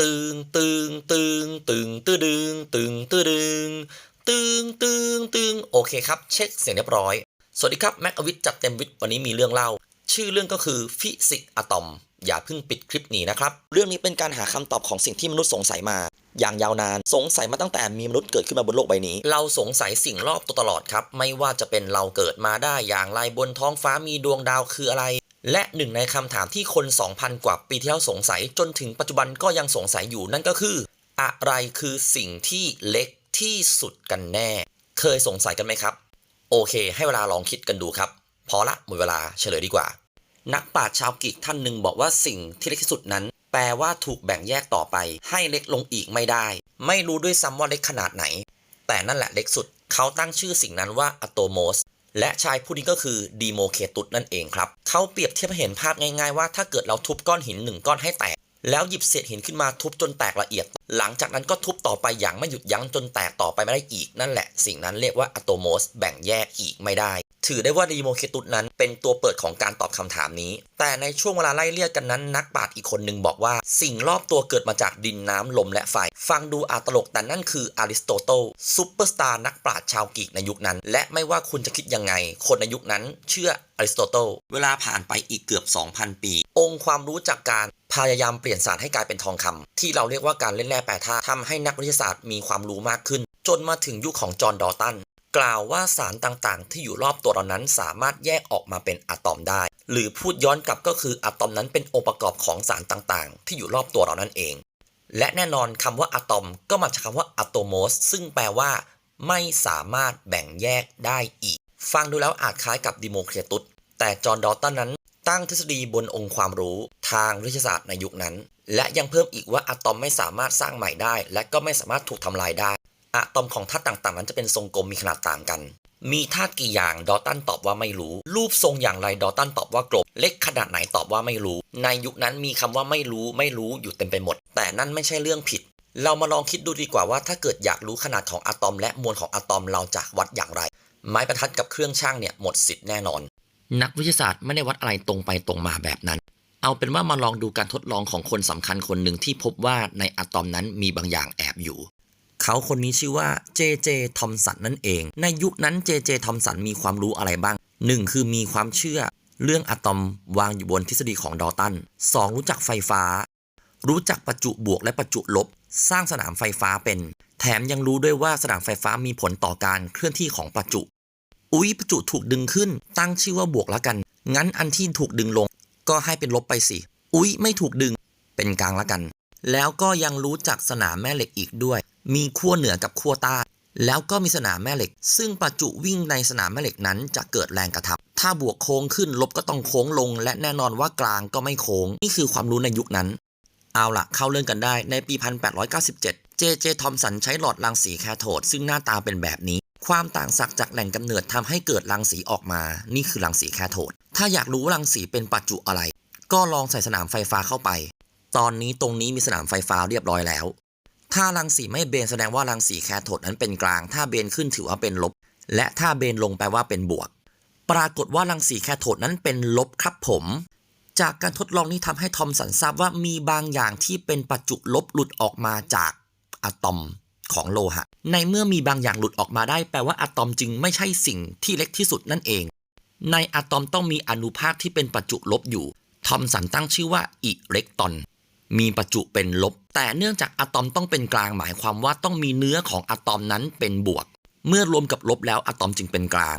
ตึงตึงตึงตึงตึดึงตึงตึดึงตึงตึงตึงโอเคครับ เช็คเสียงเรียบร้อย สวัสดีครับ แม็กอวิทจัดเต็มวิทย์วันนี้มีเรื่องเล่า ชื่อเรื่องก็คือฟิสิกส์อะตอม อย่าเพิ่งปิดคลิปนี้นะครับ เรื่องนี้เป็นการหาคำตอบของสิ่งที่มนุษย์สงสัยมา อย่างยาวนาน สงสัยมาตั้งแต่มีมนุษย์เกิดขึ้นมาบนโลกใบนี้ เราสงสัยสิ่งรอบตัวตลอดครับ ไม่ว่าจะเป็นเราเกิดมาได้อย่างไรบนท้องฟ้ามีดวงดาวคืออะไร และหนึ่งในคำถามที่คน 2,000 กว่าปีที่แล้วสงสัยจนถึงปัจจุบันก็ยังสงสัยอยู่นั่นก็คือ อะไรคือสิ่งที่เล็กที่สุดกันแน่ เคยสงสัยกันไหมครับ โอเค ให้เวลาลองคิดกันดูครับพอละหมดเวลาเฉลยดีกว่า นักปราชญ์ชาวกรีกท่านหนึ่งบอกว่าสิ่งที่เล็กที่สุดนั้น แปลว่าถูกแบ่งแยกต่อไป ให้เล็กลงอีกไม่ได้ ไม่รู้ด้วยซ้ำว่าเล็กขนาดไหน แต่นั่นแหละเล็กสุดเขาตั้งชื่อสิ่งนั้นว่าอะโตโมส และชายผู้นี้ก็คือดีโมเคตุสนั่นเองครับเขาเปรียบเทียบให้เห็นภาพง่ายๆว่าถ้าเกิดเราทุบก้อนหินหนึ่งก้อนให้แตก แล้วหยิบเศษหินขึ้นมาทุบจนแตกละเอียด หลังจากนั้นก็ทุบต่อไปอย่างไม่หยุดยั้งจนแตกต่อไปไม่ได้อีกนั่นแหละ สิ่งนั้นเรียกว่าอะโตโมสแบ่งแยกอีกไม่ได้ ถือได้ว่าดีโมเคตุสนั้นเป็นตัวเปิดของการตอบคำถามนี้ แต่ในช่วงเวลาไล่เลี่ยกันนั้น นักปราชญ์อีกคนหนึ่งบอกว่า สิ่งรอบตัวเกิดมาจากดินน้ำลมและไฟ ฟังดูอาตลกแต่นั่นคืออริสโตเติลซูเปอร์สตาร์นักปราชญ์ชาวกรีกในยุคนั้น และไม่ว่าคุณจะคิดยังไง คนในยุคนั้นเชื่ออริสโตเติลเวลาผ่านไปอีกเกือบ 2,000 ปี องค์ความรู้จากการพยายามเปลี่ยนสารให้กลายเป็นทองคำที่เราเรียกว่าการเล่นแร่แปรธาตุทำให้นักวิทยาศาสตร์มีความรู้มากขึ้น จนมาถึงยุคของจอห์นดอตันกล่าวว่าสารต่างๆ ที่อยู่รอบตัวเรานั้นสามารถแยกออกมาเป็นอะตอมได้ หรือพูดย้อนกลับก็คืออะตอมนั้นเป็นองค์ประกอบของสารต่างๆ ที่อยู่รอบตัวเรานั่นเอง และแน่นอนคำว่าอะตอมก็มาจากคำว่าอะโตโมสซึ่งแปลว่าไม่สามารถแบ่งแยกได้อีก ฟังดูแล้วอาจคล้ายกับดิโมเครตุสแต่จอห์นดอตันนั้น ตั้งทฤษฎีบนองค์ความรู้ทางวิทยาศาสตร์ในยุคนั้น และยังเพิ่มอีกว่าอะตอมไม่สามารถสร้างใหม่ได้ และก็ไม่สามารถถูกทำลายได้อะตอมของธาตุต่างๆ นั้นจะเป็นทรงกลมมีขนาดต่างกัน มีธาตุกี่อย่างดอตันตอบว่าไม่รู้ รูปทรงอย่างไรดอตันตอบว่ากลมเล็กขนาดไหนตอบว่าไม่รู้ ในยุคนั้นมีคำว่าไม่รู้ไม่รู้อยู่เต็มไปหมด แต่นั่นไม่ใช่เรื่องผิด เรามาลองคิดดูดีกว่าว่าถ้าเกิดอยากรู้ขนาดของอะตอม และมวลของอะตอมเราจะวัดอย่างไร ไม้บรรทัดกับเครื่องช่างเนี่ยหมดสิทธิ์แน่นอน นักวิทยาศาสตร์ไม่ได้วัดอะไรตรงไปตรงมาแบบนั้น เอาเป็นว่ามาลองดูการทดลองของคนสำคัญคนหนึ่งที่พบว่าในอะตอมนั้นมีบางอย่างแอบอยู่ เขาคนนี้ชื่อว่าเจเจทอมสันนั่นเอง ในยุคนั้นเจเจทอมสันมีความรู้อะไรบ้าง 1. คือมีความเชื่อ เรื่องอะตอมวางอยู่บนทฤษฎีของดอตัน 2. รู้จักไฟฟ้า รู้จักประจุบวกและประจุลบ สร้างสนามไฟฟ้าเป็น แถมยังรู้ด้วยว่าสนามไฟฟ้ามีผลต่อการเคลื่อนที่ของประจุ อุ๊ยประจุถูกดึงขึ้น ตั้งชื่อว่าบวกแล้วกัน งั้นอันที่ถูกดึงลง ก็ให้เป็นลบไปสิ อุ๊ยไม่ถูกดึง เป็นกลางแล้วกัน แล้วก็ยังรู้จักสนามแม่เหล็กอีกด้วย มีขั้วเหนือกับขั้วใต้ แล้วก็มีสนามแม่เหล็ก ซึ่งประจุวิ่งในสนามแม่เหล็กนั้นจะเกิดแรงกระทำถ้าบวกโค้งขึ้นลบก็ต้องโค้งลง และแน่นอนว่ากลางก็ไม่โค้ง นี่คือความรู้ในยุคนั้น เอาละเข้าเรื่องกันได้ในปี 1897 เจเจทอมสันใช้หลอดรังสีแคโทดซึ่งหน้าตาเป็นแบบนี้ ความต่างศักย์จากแหล่งกำเนิดทำให้เกิดรังสีออกมา นี่คือรังสีแคโทด ถ้าอยากรู้รังสีเป็นประจุอะไร ก็ลองใส่สนามไฟฟ้าเข้าไป ตอนนี้ตรงนี้มีสนามไฟฟ้าเรียบร้อยแล้ว ถ้ารังสีไม่เบนแสดงว่ารังสีแคโทดนั้นเป็นกลาง ถ้าเบนขึ้นถือว่าเป็นลบ และถ้าเบนลงแปลว่าเป็นบวก ปรากฏว่ารังสีแคโทดนั้นเป็นลบครับผม จากการทดลองนี้ทำให้ทอมสันทราบว่ามีบางอย่างที่เป็นประจุลบหลุดออกมาจากอะตอม ของโลหะ ในเมื่อมีบางอย่างหลุดออกมาได้ แปลว่าอะตอมจึงไม่ใช่สิ่งที่เล็กที่สุดนั่นเอง ในอะตอมต้องมีอนุภาคที่เป็นประจุลบอยู่ ทอมสันตั้งชื่อว่าอิเล็กตรอน มีประจุเป็นลบ แต่เนื่องจากอะตอมต้องเป็นกลางหมายความว่าต้องมีเนื้อของอะตอมนั้นเป็นบวก เมื่อรวมกับลบแล้วอะตอมจึงเป็นกลาง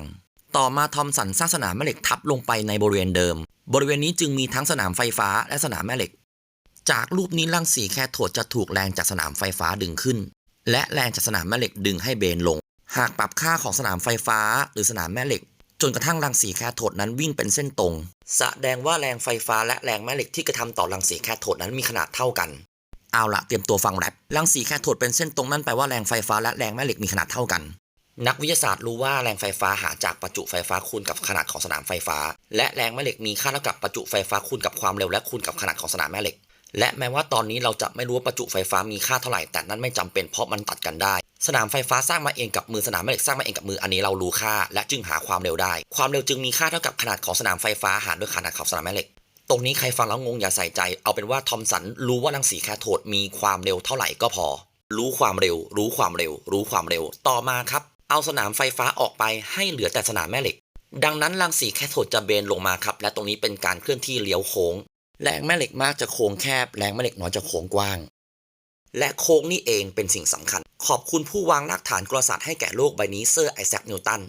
ต่อมาทอมสันสร้างสนามแม่เหล็กทับลงไปในบริเวณเดิม บริเวณนี้จึงมีทั้งสนามไฟฟ้าและสนามแม่เหล็กจากรูปนี้รังสีแคโทดจะถูกแรงจากสนามไฟฟ้าดึงขึ้น และแรงจากสนามแม่เหล็กดึงให้เบนลง หากปรับค่าของสนามไฟฟ้า หรือสนามแม่เหล็ก จนกระทั่งรังสีแคโทดนั้นวิ่งเป็นเส้นตรง แสดงว่าแรงไฟฟ้าและแรงแม่เหล็กที่กระทำต่อรังสีแคโทดนั้นมีขนาดเท่ากัน เอาละเตรียมตัวฟังแรปรังสีแคโทดเป็นเส้นตรงนั่นแปลว่าแรงไฟฟ้าและแรงแม่เหล็กมีขนาดเท่ากัน นักวิทยาศาสตร์รู้ว่าแรงไฟฟ้าหาจากประจุไฟฟ้าคูณกับขนาดของสนามไฟฟ้า และแรงแม่เหล็กมีค่าเท่ากับประจุไฟฟ้าคูณกับความเร็วและคูณกับขนาดของสนามแม่เหล็ก และแม้ว่าตอนนี้เราจะไม่รู้ว่าประจุไฟฟ้ามีค่าเท่าไหร่แต่นั่นไม่จำเป็นเพราะมันตัดกันได้ สนามไฟฟ้าสร้างมาเองกับมือสนามแม่เหล็กสร้างมาเองกับมืออันนี้เรารู้ค่า และจึงหาความเร็วได้ ความเร็วจึงมีค่าเท่ากับขนาดของสนามไฟฟ้าหารด้วยขนาดของสนามแม่เหล็ก ตรงนี้ใครฟังแล้วงงอย่าใส่ใจ เอาเป็นว่าทอมสันรู้ว่ารังสีแคโทดมีความเร็วเท่าไหร่ก็พอ รู้ความเร็ว รู้ความเร็ว รู้ความเร็ว ต่อมาครับ เอาสนามไฟฟ้าออกไปให้เหลือแต่สนามแม่เหล็กดังนั้นรังสีแคโทดจะเบนลงมาครับ และตรงนี้เป็นการเคลื่อนที่เลี้ยวโค้ง แรงแม่เหล็กมากจะโค้งแคบ แรงแม่เหล็กน้อยจะโค้งกว้าง และโค้งนี่เองเป็นสิ่งสำคัญ ขอบคุณผู้วางรากฐานกลศาสตร์ให้แก่โลกใบนี้เซอร์ไอแซคนิวตัน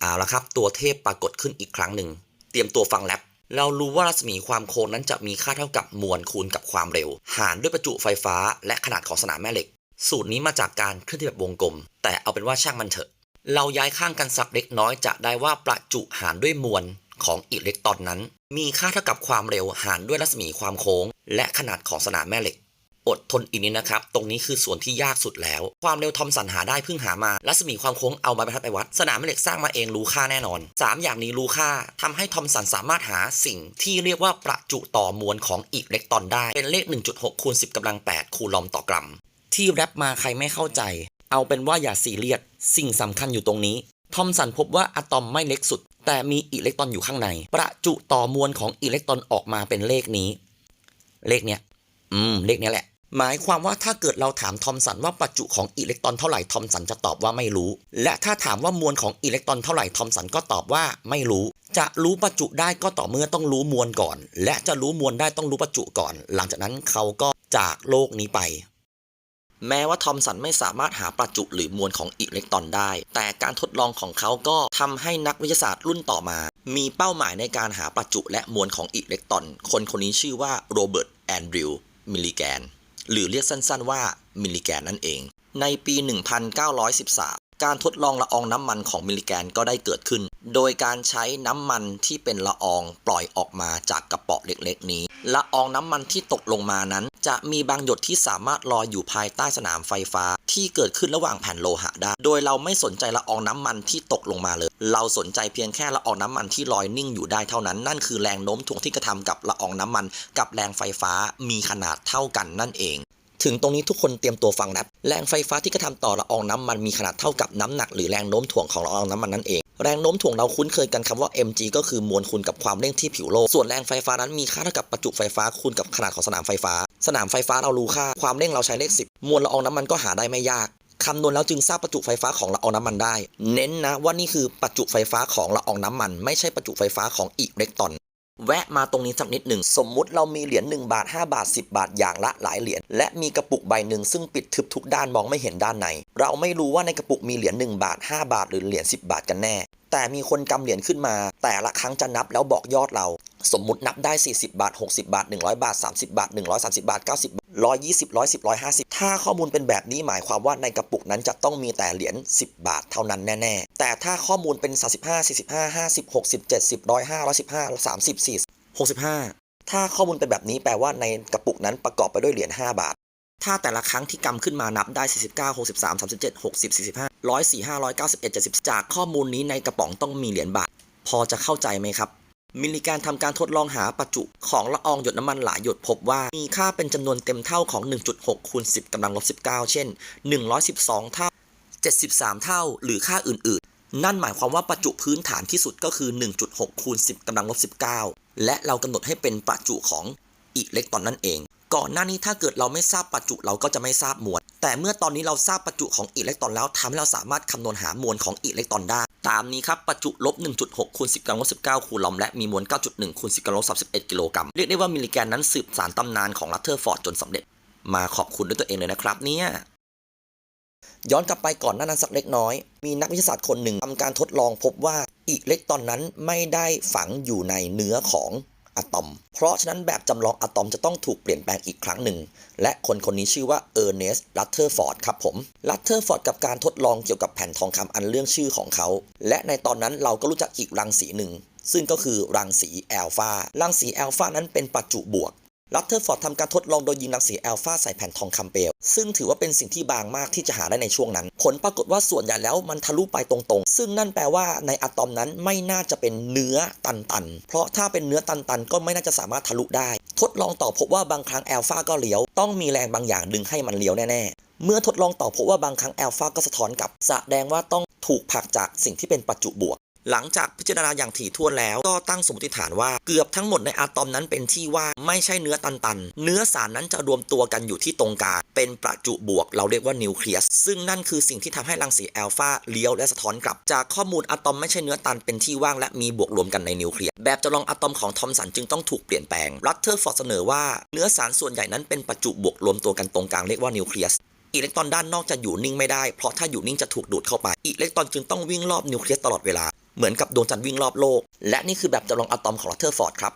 เอาละครับ ตัวเทพปรากฏขึ้นอีกครั้งหนึ่ง เตรียมตัวฟังแรปเรารู้ว่ารัศมีความโค้งนั้นจะมีค่าเท่ากับมวลคูณกับความเร็ว หารด้วยประจุไฟฟ้า และขนาดของสนามแม่เหล็ก สูตรนี้มาจากการเคลื่อนที่แบบวงกลม แต่เอาเป็นว่าช่างมันเถอะ เราย้ายข้างกันสักเล็กน้อยจะได้ว่าประจุหารด้วยมวล ของอิเล็กตรอนนั้น มีค่าเท่ากับความเร็วหารด้วยรัศมีความโค้ง และขนาดของสนามแม่เหล็ก อดทนอีกนิดนะครับ ตรงนี้คือส่วนที่ยากสุดแล้ว ความเร็วทอมสันหาได้เพิ่งหามา รัศมีความโค้งเอาไม้บรรทัดไปวัด สนามแม่เหล็กสร้างมาเองรู้ค่าแน่นอน 3 อย่างนี้รู้ค่าทำให้ทอมสันสามารถหาสิ่งที่เรียกว่าประจุต่อมวลของอิเล็กตรอนได้ เป็นเลข 1.6คูณ10กำลัง 8 คูลอมต่อกรัม ที่แรปมาใครไม่เข้าใจ เอาเป็นว่าอย่าซีเรียส สิ่งสำคัญอยู่ตรงนี้ทอมสันพบว่าอะตอมไม่เล็กสุด แต่มีอิเล็กตรอนอยู่ข้างใน ประจุต่อมวลของอิเล็กตรอนออกมาเป็นเลขนี้ เลขเนี้ย อืม เลขเนี้ยแหละ หมายความว่าถ้าเกิดเราถามทอมสันว่าประจุของอิเล็กตรอนเท่าไหร่ทอมสันจะตอบว่าไม่รู้ และถ้าถามว่ามวลของอิเล็กตรอนเท่าไหร่ทอมสันก็ตอบว่าไม่รู้ จะรู้ประจุได้ก็ต่อเมื่อต้องรู้มวลก่อน และจะรู้มวลได้ต้องรู้ประจุก่อน หลังจากนั้นเขาก็จากโลกนี้ไป แม้ว่าทอมสันไม่สามารถหาประจุหรือมวลของอิเล็กตรอนได้ แต่การทดลองของเขาก็ทำให้นักวิทยาศาสตร์รุ่นต่อมา มีเป้าหมายในการหาประจุและมวลของอิเล็กตรอน คนคนนี้ชื่อว่าโรเบิร์ตแอนดริวมิลลิแกน หรือเรียกสั้นๆว่ามิลลิแกนนั่นเอง ในปี 1913 การทดลองละอองน้ำมันของมิลลิแกนก็ได้เกิดขึ้น โดยการใช้น้ำมันที่เป็นละอองปล่อยออกมาจากกระป๋อเล็กๆ นี้ ละอองน้ำมันที่ตกลงมานั้น จะมีบางหยดที่สามารถลอยอยู่ภายใต้สนามไฟฟ้า ที่เกิดขึ้นระหว่างแผ่นโลหะได้ โดยเราไม่สนใจละอองน้ำมันที่ตกลงมาเลย เราสนใจเพียงแค่ละอองน้ำมันที่ลอยนิ่งอยู่ได้เท่านั้น นั่นคือแรงโน้มถ่วงที่กระทำกับละอองน้ำมัน กับแรงไฟฟ้ามีขนาดเท่ากันนั่นเอง ถึงตรงนี้ทุกคนเตรียมตัวฟังนะแรงไฟฟ้าที่กระทำต่อละอองน้ำมันมีขนาดเท่ากับน้ำหนักหรือแรงโน้มถ่วงของละอองน้ำมันนั่นเองแรงโน้มถ่วงเราคุ้นเคยกันคำว่า mg ก็คือมวลคูณกับความเร่งที่ผิวโลก ส่วนแรงไฟฟ้านั้นมีค่าเท่ากับประจุไฟฟ้าคูณกับขนาดของสนามไฟฟ้า สนามไฟฟ้าเรารู้ค่า ความเร่งเราใช้เลข 10 มวลละอองน้ำมันก็หาได้ไม่ยาก คำนวณแล้วจึงทราบประจุไฟฟ้าของละอองน้ำมันได้ เน้นนะว่านี่คือประจุไฟฟ้าของละอองน้ำมัน ไม่ใช่ประจุไฟฟ้าของอิเล็กตรอน แวะมาตรงนี้สักนิดหนึ่ง สมมุติเรามีเหรียญ1บาท 5 บาท 10 บาทอย่างละหลายเหรียญและมีกระปุกใบหนึ่งซึ่งปิดทึบทุกด้านมองไม่เห็นด้านใน เราไม่รู้ว่าในกระปุกมีเหรียญ1บาท 5 บาท หรือเหรียญ10 บาทกันแน่ แต่มีคนกำเหรียญขึ้นมา แต่ละครั้งจะนับแล้วบอกยอดเรา สมมุตินับได้ 40 บาท 60 บาท 100 บาท 30 บาท 130 บาท 90 บาท 120 110 150 ถ้าข้อมูลเป็นแบบนี้หมายความว่าในกระปุกนั้นจะต้องมีแต่เหรียญ10 บาทเท่านั้นแน่ๆ แต่ถ้าข้อมูลเป็น 35 45 50 60 70 105 115 30 40 65 ถ้าข้อมูลเป็นแบบนี้แปลว่าในกระปุกนั้นประกอบไปด้วยเหรียญ5บาท ถ้าแต่ละครั้งที่กำขึ้นมานับได้ 49 63 37 60 45 145 191 70 จากข้อมูลนี้ในกระป๋องต้องมีเหรียญบาท พอจะเข้าใจไหมครับ มิลลิการทำการทดลองหาประจุของละอองหยดน้ำมันหลายหยดพบว่ามีค่าเป็นจำนวนเต็มเท่าของ 1.6คูณ10กำลังลบ19 เช่น 112 เท่า 73 เท่า หรือค่าอื่นๆ นั่นหมายความว่าประจุพื้นฐานที่สุดก็คือ 1.6คูณ10กำลังลบ19 และเรากำหนดให้เป็นประจุของอิเล็กตรอนนั่นเอง ก่อนหน้านี้ถ้าเกิดเราไม่ทราบประจุเราก็จะไม่ทราบมวล แต่เมื่อตอนนี้เราทราบประจุของอิเล็กตรอนแล้วทำให้เราสามารถคำนวณหามวลของอิเล็กตรอนได้ ตามนี้ครับประจุลบ 1.6คูณ10กำลังลบ19 คูลอมและมีมวล 9.1คูณ10กำลังลบ31 กิโลกรัม เรียกได้ว่ามิลลิแกนนั้นสืบสารตำนานของลัตเทอร์ฟอร์ดจนสำเร็จ มาขอบคุณด้วยตัวเองเลยนะครับเนี่ยย้อนกลับไปก่อนหน้านั้นสักเล็กน้อย มีนักวิทยาศาสตร์คนหนึ่งทำการทดลองพบว่าอิเล็กตรอนนั้นไม่ได้ฝังอยู่ในเนื้อของ อะตอม เพราะฉะนั้นแบบจำลองอะตอมจะต้องถูกเปลี่ยนแปลงอีกครั้งหนึ่ง และคนคนนี้ชื่อว่าเออร์เนสต์ลัตเทอร์ฟอร์ดครับผม ลัตเทอร์ฟอร์ดกับการทดลองเกี่ยวกับแผ่นทองคำอันเรื่องชื่อของเขา และในตอนนั้นเราก็รู้จักอีกรังสีหนึ่งซึ่งก็คือรังสีแอลฟารังสีแอลฟานั้นเป็นประจุบวก ลัตเทอร์ฟอร์ดทำการทดลองโดยยิงรังสีแอลฟาใส่แผ่นทองคำเปลว ซึ่งถือว่าเป็นสิ่งที่บางมากที่จะหาได้ในช่วงนั้น ผลปรากฏว่าส่วนใหญ่แล้วมันทะลุไปตรงๆ ซึ่งนั่นแปลว่าในอะตอมนั้นไม่น่าจะเป็นเนื้อตันๆ เพราะถ้าเป็นเนื้อตันๆ ก็ไม่น่าจะสามารถทะลุได้ ทดลองต่อพบว่าบางครั้งแอลฟาก็เลี้ยว ต้องมีแรงบางอย่างดึงให้มันเลี้ยวแน่ๆ เมื่อทดลองต่อพบว่าบางครั้งแอลฟาก็สะท้อนกลับ แสดงว่าต้องถูกผลักจากสิ่งที่เป็นประจุบวก หลังจากพิจารณาอย่างถี่ถ้วนแล้ว ก็ตั้งสมมติฐานว่าเกือบทั้งหมดในอะตอมนั้นเป็นที่ว่างไม่ใช่เนื้อตันๆ เนื้อสารนั้นจะรวมตัวกันอยู่ที่ตรงกลางเป็นประจุบวก เราเรียกว่านิวเคลียส ซึ่งนั่นคือสิ่งที่ทำให้รังสีแอลฟาเลี้ยวและสะท้อนกลับ จากข้อมูลอะตอมไม่ใช่เนื้อตันเป็นที่ว่างและมีบวกรวมกันในนิวเคลียส แบบจำลองอะตอมของทอมสันจึงต้องถูกเปลี่ยนแปลง รัตเทอร์ฟอร์ดเสนอว่าเนื้อสารส่วนใหญ่นั้นเป็นประจุบวกรวมตัวกันตรงกลางเรียกว่านิวเคลียสอิเล็กตรอนด้านนอกจะอยู่นิ่งไม่ได้ เพราะถ้าอยู่นิ่งจะถูกดูดเข้าไป อิเล็กตรอนจึงต้องวิ่งรอบนิวเคลียสตลอดเวลา เหมือนกับดวงจันทร์วิ่งรอบโลก และนี่คือแบบจำลองอะตอมของรัตเทอร์ฟอร์ดครับ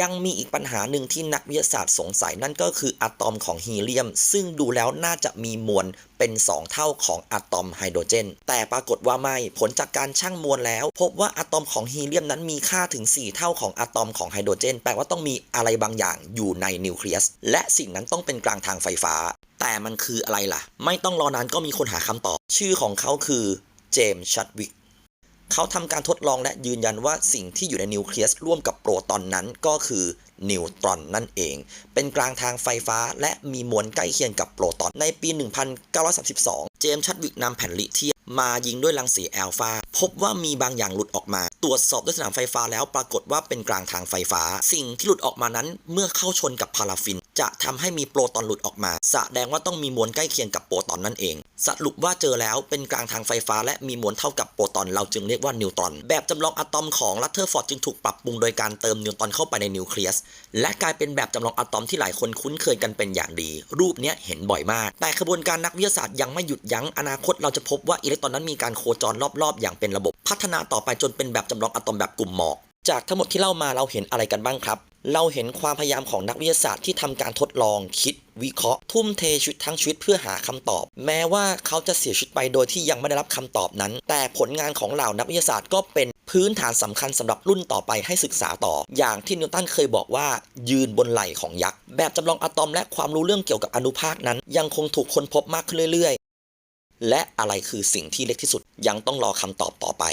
ยังมีอีกปัญหาหนึ่งที่นักวิทยาศาสตร์สงสัยนั่นก็คืออะตอมของฮีเลียม ซึ่งดูแล้วน่าจะมีมวลเป็น 2 เท่าของอะตอมไฮโดรเจน แต่ปรากฏว่าไม่ผลจากการชั่งมวลแล้ว พบว่าอะตอมของฮีเลียมนั้นมีค่าถึง 4 เท่าของอะตอมของไฮโดรเจน แปลว่าต้องมีอะไรบางอย่างอยู่ในนิวเคลียส และสิ่งนั้นต้องเป็นกลางทางไฟฟ้า แต่มันคืออะไรล่ะ ไม่ต้องรอนานก็มีคนหาคำตอบ ชื่อของเขาคือเจมส์ชัดวิก เขาทำการทดลองและยืนยันว่าสิ่งที่อยู่ในนิวเคลียสร่วมกับโปรตอนนั้นก็คือนิวตรอนนั่นเอง เป็นกลางทางไฟฟ้าและมีมวลใกล้เคียงกับโปรตอน ในปี 1932 เจมส์ชัดวิกนำแผ่นลิเทียม มายิงด้วยรังสีแอลฟาพบว่ามีบางอย่างหลุดออกมา ตรวจสอบด้วยสนามไฟฟ้าแล้วปรากฏว่าเป็นกลางทางไฟฟ้า สิ่งที่หลุดออกมานั้นเมื่อเข้าชนกับพาราฟิน จะทำให้มีโปรตอนหลุดออกมา แสดงว่าต้องมีมวลใกล้เคียงกับโปรตอนนั่นเอง สรุปว่าเจอแล้วเป็นกลางทางไฟฟ้า และมีมวลเท่ากับโปรตอนเราจึงเรียกว่านิวตอนแบบจำลองอะตอมของลัตเทอร์ฟอร์ดจึงถูกปรับปรุงโดยการเติมนิวตอนเข้าไปในนิวเคลียสและกลายเป็นแบบจำลองอะตอมที่หลายคนคุ้นเคยกันเป็นอย่างดี รูปนี้เห็นบ่อยมาก แต่ขบวนการนักวิทยาศาสตร์ยังไม่หยุดยั้งอนาคตเราจะพบว่าอิเล็กตอนนั้นมีการโคจรรอบๆ อย่างเป็นระบบ พัฒนาต่อไปจนเป็นแบบจำลองอะตอมแบบกลุ่มหมอก จากทั้งหมดที่เล่ามาเราเห็นอะไรกันบ้างครับ เราเห็นความพยายามของนักวิทยาศาสตร์ที่ทำการทดลองคิด วิเคราะห์ ทุ่มเทชีวิตทั้งชีวิตเพื่อหาคำตอบ แม้ว่าเขาจะเสียชีวิตไปโดยที่ยังไม่ได้รับคำตอบนั้น แต่ผลงานของเหล่านักวิทยาศาสตร์ก็เป็นพื้นฐานสำคัญสำหรับรุ่นต่อไปให้ศึกษาต่อ อย่างที่นิวตันเคยบอกว่า ยืนบนไหล่ของยักษ์ แบบจำลองอะตอมและความรู้เรื่องเกี่ยวกับอนุภาคนั้น ยังคงถูกค้นพบมากขึ้นเรื่อยๆ และอะไรคือสิ่งที่เล็กที่สุดยังต้องรอคำตอบต่อไป